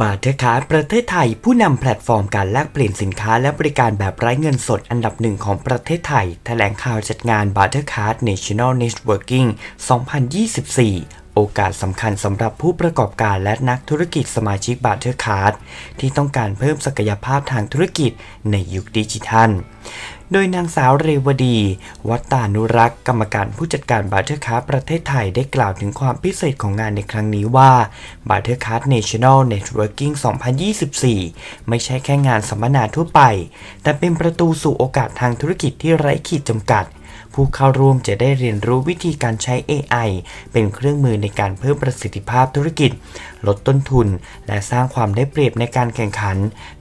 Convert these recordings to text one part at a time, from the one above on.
บาร์เทอร์คาร์ประเทศไทยผู้นำแพลตฟอร์มการแลกเปลี่ยนสินค้าและบริการแบบไร้เงินสดอันดับหนึ่งของประเทศไทย แถลงข่าวจัดงาน b a r t e r c a r d National Networking 2024 โอกาสสำคัญสำหรับผู้ประกอบการและนักธุรกิจสมาชิก b a r t e r c a r d ที่ต้องการเพิ่มศักยภาพทางธุรกิจในยุคดิจิทัล โดยนางสาวเรวดี วัตานุรักษ์ กรรมการผู้จัดการบาร์เทอร์คาร์ประเทศไทยได้กล่าวถึงความพิเศษของงานในครั้งนี้ว่าบาร์เทอร์คาร์ National Networking 2024 ไม่ใช่แค่งานสัมมนาทั่วไป แต่เป็นประตูสู่โอกาสทางธุรกิจที่ไร้ขีดจำกัด ผู้เข้าร่วมจะได้เรียนรู้วิธีการใช้ AI เป็นเครื่องมือในการเพิ่มประสิทธิภาพธุรกิจ ลดต้นทุน และสร้างความได้เปรียบในการแข่งขัน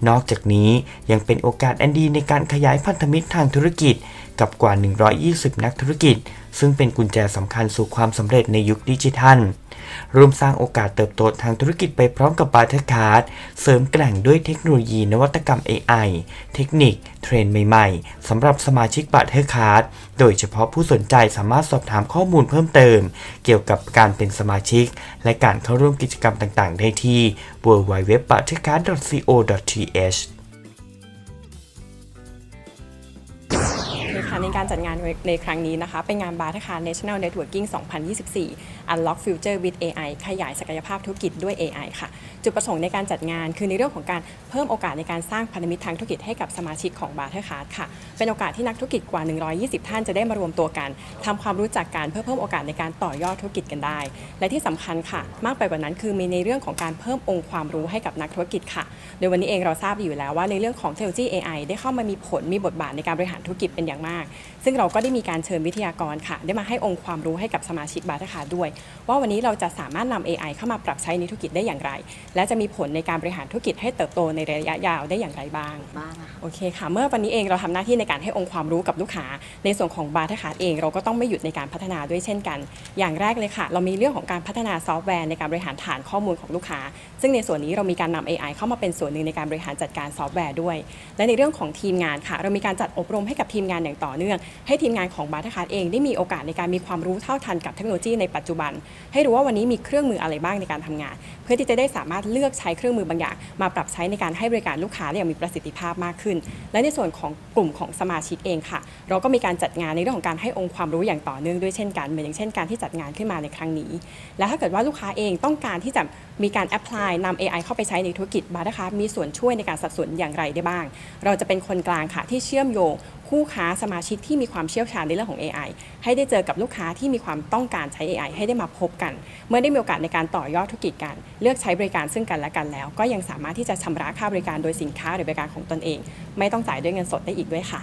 นอกจากนี้ยังเป็นโอกาสอันดีในการขยายพันธมิตรทางธุรกิจ กับกว่า 120 นักธุรกิจ ซึ่งเป็นกุญแจสำคัญสู่ความสำเร็จในยุคดิจิทัล ร่วมสร้างโอกาสเติบโตทางธุรกิจไปพร้อมกับบาร์เทอร์คาร์ดเสริมแกร่งด้วยเทคโนโลยีนวัตกรรม AI เทคนิค เทรนใหม่ๆสำหรับสมาชิกบาร์เทอร์คาร์ดโดยเฉพาะผู้สนใจสามารถสอบถามข้อมูลเพิ่มเติม เกี่ยวกับการเป็นสมาชิก และการเข้าร่วมกิจกรรมต่างๆ ได้ที่ www.bartercard.co.th คะในการจัดงานในครั้งนี้นะคะ เป็นงานบาร์ทคา National Networking 2024 Unlock Future with AI ขยายศักยภาพธุรกิจด้วย AI ค่ะ จุดประสงค์ในการจัดงานคือในเรื่องของการเพิ่มโอกาสในการสร้างพันธมิตรทางธุรกิจให้กับสมาชิกของบาร์ทคาร์ค่ะ เป็นโอกาสที่นักธุรกิจกว่า 120 ท่านจะได้มารวมตัวกันทำความรู้จักกันเพื่อเพิ่มโอกาสในการต่อยอดธุรกิจกันได้ และที่สำคัญค่ะ มากไปกว่านั้นคือมีในเรื่องของการเพิ่มองค์ความรู้ให้กับนักธุรกิจค่ะ โดยวันนี้เองเราทราบอยู่แล้วว่าในเรื่องของเทคโนโลยี AI ได้เข้ามามีผลมีบทบาทในการบริหารธุรกิจเป็นอย่างมากซึ่งเราก็ได้มีการเชิญวิทยากรค่ะ ได้มาให้องค์ความรู้ให้กับสมาชิกบาร์ทคาด้วย ว่าวันนี้เราจะสามารถนำ AI เข้ามาปรับใช้ในธุรกิจได้อย่างไร และจะมีผลในการบริหารธุรกิจให้เติบโตในระยะยาวได้อย่างไรบ้างบ้างอะค่ะโอเคค่ะ เมื่อวันนี้เองเราทำหน้าที่ในการให้องค์ความรู้กับลูกค้าในส่วนของบาร์ทคาร์เองเราก็ต้องไม่หยุดในการพัฒนาด้วยเช่นกัน อย่างแรกเลยค่ะ เรามีเรื่องของการพัฒนาซอฟต์แวร์ในการบริหารฐานข้อมูลของลูกค้า ซึ่งในส่วนนี้เรามีการนำ AI เข้ามาเป็นส่วนหนึ่งในการบริหารจัดการซอฟต์แวร์ด้วย และในเรื่องของทีมงานค่ะ เรามีการจัดอบรมให้กับทีมงานอย่างต่อเนื่อง ให้ทีมงานของบาร์ทคาร์เองได้มีโอกาสในการมีความรู้เท่าทันกับเทคโนโลยีในปัจจุบัน ให้รู้ว่าวันนี้มีเครื่องมืออะไรบ้างในการทำงาน เพื่อที่จะได้สามารถเลือกใช้เครื่องมือบางอย่าง มาปรับใช้ในการให้บริการลูกค้าได้อย่างมีประสิทธิภาพมากขึ้น และในส่วนของกลุ่มของสมาชิกเองค่ะ เราก็มีการจัดงานในเรื่องของการให้องค์ความรู้อย่างต่อเนื่องด้วยเช่นกันเหมือนอย่างเช่นการที่จัดงานขึ้นมาในครั้งนี้ และถ้าเกิดว่าลูกค้าเองต้องการที่จะมีการแอพพลายนำ AI เข้าไปใช้ในธุรกิจบาร์นะคะมีส่วนช่วยในการสัดส่วนอย่างไรได้บ้าง เราจะเป็นคนกลางค่ะที่เชื่อมโยง คู่ค้าสมาชิกที่มีความเชี่ยวชาญในเรื่องของ AI ให้ได้เจอกับลูกค้าที่มีความต้องการใช้ AI ให้ได้มาพบกัน เมื่อได้มีโอกาสในการต่อยอดธุรกิจกันเลือกใช้บริการซึ่งกันและกันแล้ว ก็ยังสามารถที่จะชำระค่าบริการโดยสินค้าหรือบริการของตนเอง ไม่ต้องจ่ายด้วยเงินสดได้อีกด้วยค่ะ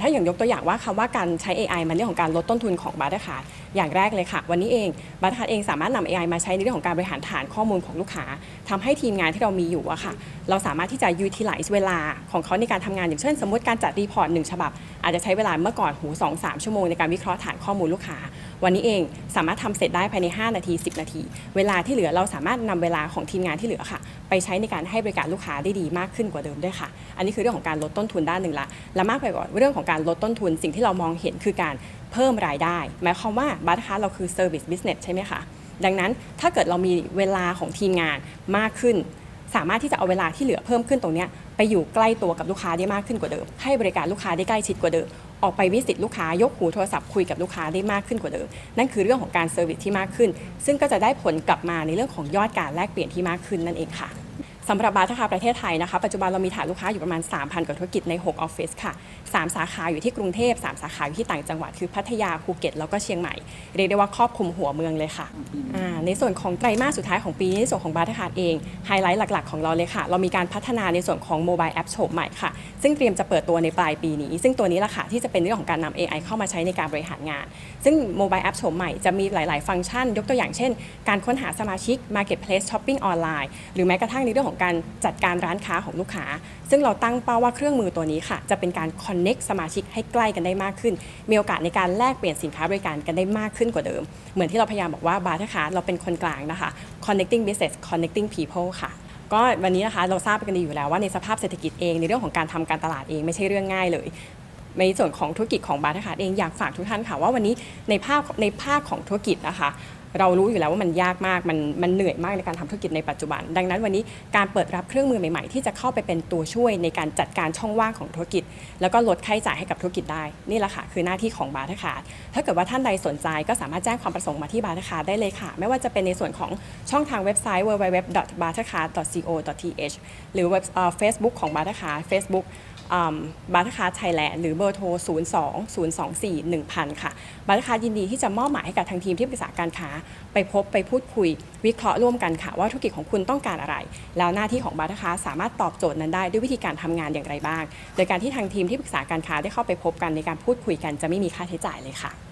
ถ้าอย่างยกตัวอย่างว่าคำว่าการใช้ AI มันเรื่องของการลดต้นทุนของบาร์เทอร์คาร์อย่างแรกเลยค่ะ วันนี้เองบาร์เทอร์คาร์เองสามารถนำ AI มาใช้ในเรื่องของการบริหารฐานข้อมูลของลูกค้าทำให้ทีมงานที่เรามีอยู่อะค่ะ เราสามารถที่จะยูทิลไลซ์เวลาของเขาในการทำงานอย่างเช่น สมมติการจัดรีพอร์ตหนึ่งฉบับ อาจจะใช้เวลาเมื่อก่อนหูสองสามชั่วโมงในการวิเคราะห์ฐานข้อมูลลูกค้า วันนี้เองสามารถทำเสร็จได้ภายใน 5 นาที 10 นาที เวลาที่เหลือเราสามารถนำเวลาของทีมงานที่เหลือค่ะ ไปใช้ในการให้บริการลูกค้าได้ดีมากขึ้นกว่าเดิมด้วยค่ะ อันนี้คือเรื่องของการลดต้นทุนด้านหนึ่งละและมากไปกว่าเรื่องของการลดต้นทุน สิ่งที่เรามองเห็นคือการเพิ่มรายได้ หมายความว่าบัตรค้าเราคือ service business ใช่ไหมคะดังนั้นถ้าเกิดเรามีเวลาของทีมงานมากขึ้น สามารถที่จะเอาเวลาที่เหลือเพิ่มขึ้นตรงนี้ ไปอยู่ใกล้ตัวกับลูกค้าได้มากขึ้นกว่าเดิม ให้บริการลูกค้าได้ใกล้ชิดกว่าเดิม ออกไปวิสิตลูกค้ายกหูโทรศัพท์คุยกับลูกค้าได้มากขึ้นกว่าเดิม นั่นคือเรื่องของการเซอร์วิสที่มากขึ้น ซึ่งก็จะได้ผลกลับมาในเรื่องของยอดการแลกเปลี่ยนที่มากขึ้นนั่นเองค่ะ สำหรับบาร์ทคาประเทศไทยนะคะ ปัจจุบันเรามีฐานลูกค้าอยู่ประมาณ 3,000 กว่าธุรกิจใน 6 ออฟฟิศค่ะ 3 สาขาอยู่ที่กรุงเทพ 3 สาขาอยู่ที่ต่างจังหวัดคือพัทยาภูเก็ต แล้วก็เชียงใหม่ เรียกได้ว่าครอบคลุมหัวเมืองเลยค่ะอ่าในส่วนของไตรมาสสุดท้ายของปีนี้ในส่วนของบาร์ทคาเองไฮไลท์หลัก ๆ ของเราเลยค่ะ เรามีการพัฒนาในส่วนของโมบายแอปโฉมใหม่ค่ะ ซึ่งเตรียมจะเปิดตัวในปลายปีนี้ ซึ่งตัวนี้แหละค่ะที่จะเป็นเรื่องของการนำ AI เข้ามาใช้ในการบริหารงาน ซึ่งโมบายแอปโฉมใหม่จะมีหลาย ๆ ฟังก์ชัน ยกตัวอย่างเช่น การค้นหาสมาชิก Marketplace Shopping ออนไลน์หรือแม้กระทั่งในเรื่องของการจัดการร้านค้าของลูกค้า ซึ่งเราตั้งเป้าว่าเครื่องมือตัวนี้ค่ะ จะเป็นการ connect สมาชิกให้ใกล้กันได้มากขึ้น มีโอกาสในการแลกเปลี่ยนสินค้าบริการกันได้มากขึ้นกว่าเดิม เหมือนที่เราพยายามบอกว่าบาร์ทคาเราเป็นคนกลางนะคะ connecting business connecting people ค่ะ ก็วันนี้นะคะเราทราบกันดีอยู่แล้วว่าในสภาพเศรษฐกิจเองในเรื่องของการทำการตลาดเองไม่ใช่เรื่องง่ายเลยในส่วนของธุรกิจของบาร์ทคาเองอยากฝากทุกท่านค่ะว่าวันนี้ในภาคในภาคของธุรกิจนะคะ เรารู้อยู่แล้วว่ามันยากมากมันมันเหนื่อยมากในการทำธุรกิจในปัจจุบัน ดังนั้นวันนี้การเปิดรับเครื่องมือใหม่ๆ ที่จะเข้าไปเป็นตัวช่วยในการจัดการช่องว่างของธุรกิจ แล้วก็ลดค่าใช้จ่ายให้กับธุรกิจได้นี่แหละค่ะคือหน้าที่ของบาร์ทคาร์ถ้าเกิดว่าท่านใดสนใจก็สามารถแจ้งความประสงค์มาที่บาร์ทคาร์ได้เลยค่ะ ไม่ว่าจะเป็นในส่วนของช่องทางเว็บไซต์ www.bartercard.co.th หรือเว็บเฟซบุ๊กของบาร์ทคาร์ Facebook บาร์ทคาไทยแลนด์หรือเบอร์โทร 02 024 1000 ค่ะบาร์ทคายินดีที่จะมอบหมายให้กับทางทีมที่ปรึกษาการค้า ไปพบไปพูดคุย วิเคราะห์ร่วมกันค่ะ ว่าธุรกิจของคุณต้องการอะไร แล้วหน้าที่ของบาร์ทคาสามารถตอบโจทย์นั้นได้ด้วยวิธีการทำงานอย่างไรบ้าง โดยการที่ทางทีมที่ปรึกษาการค้าได้เข้าไปพบกันในการพูดคุยกันจะไม่มีค่าใช้จ่ายเลยค่ะ